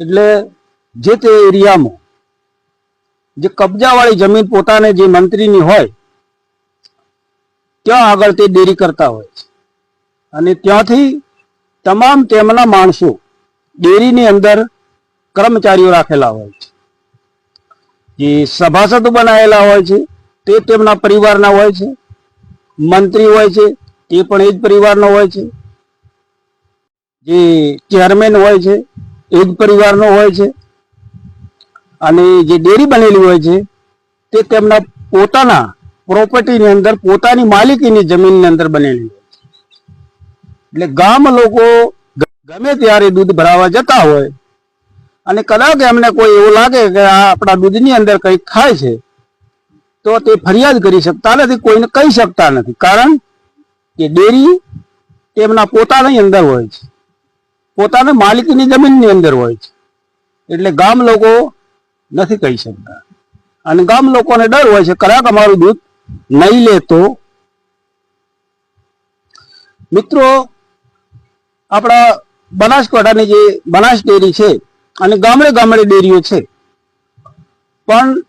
એટલે જે તે એરિયામાં જે કબજાવાળી જમીન પોતાને જે મંત્રીની હોય, ત્યાં આગળ તે ડેરી કરતા હોય છે. અને ત્યાંથી તમામ તેમના માણસો ડેરીની અંદર કર્મચારીઓ રાખેલા હોય છે. જે સભાસદો બનાવેલા હોય છે, તે તેમના પરિવારના હોય છે, મંત્રી હોય છે, તે પણ એ જ પરિવારનો હોય છે. જે ચેરમેન હોય છે એ પરિવારનો હોય છે અને જે ડેરી બનેલી હોય છે, તે તેમના પોતાના પ્રોપર્ટીની અંદર, પોતાની માલિકીની જમીનની અંદર બનેલી હોય છે. એટલે ગામ લોકો ગમે ત્યારે દૂધ ભરાવા જતા હોય અને કદાચ એમને કોઈ એવું લાગે કે આ આપણા દૂધની અંદર કંઈક ખાય છે, તો તે ફરિયાદ કરી શકતા નથી, કોઈને કહી શકતા નથી. કારણ કે ડેરી તેમના પોતાની અંદર હોય છે. પોતાની માલિકીની જમીનની અંદર હોય છે. એટલે ગામ લોકો નથી કહી શકતા. અને ગામ લોકોને ડર હોય છે કદાચ અમારું દૂધ નહીં લે તો? મિત્રો, આપણા બનાસકાંઠાની જે બનાસ ડેરી છે અને ગામડે ગામડે ડેરીઓ છે. પણ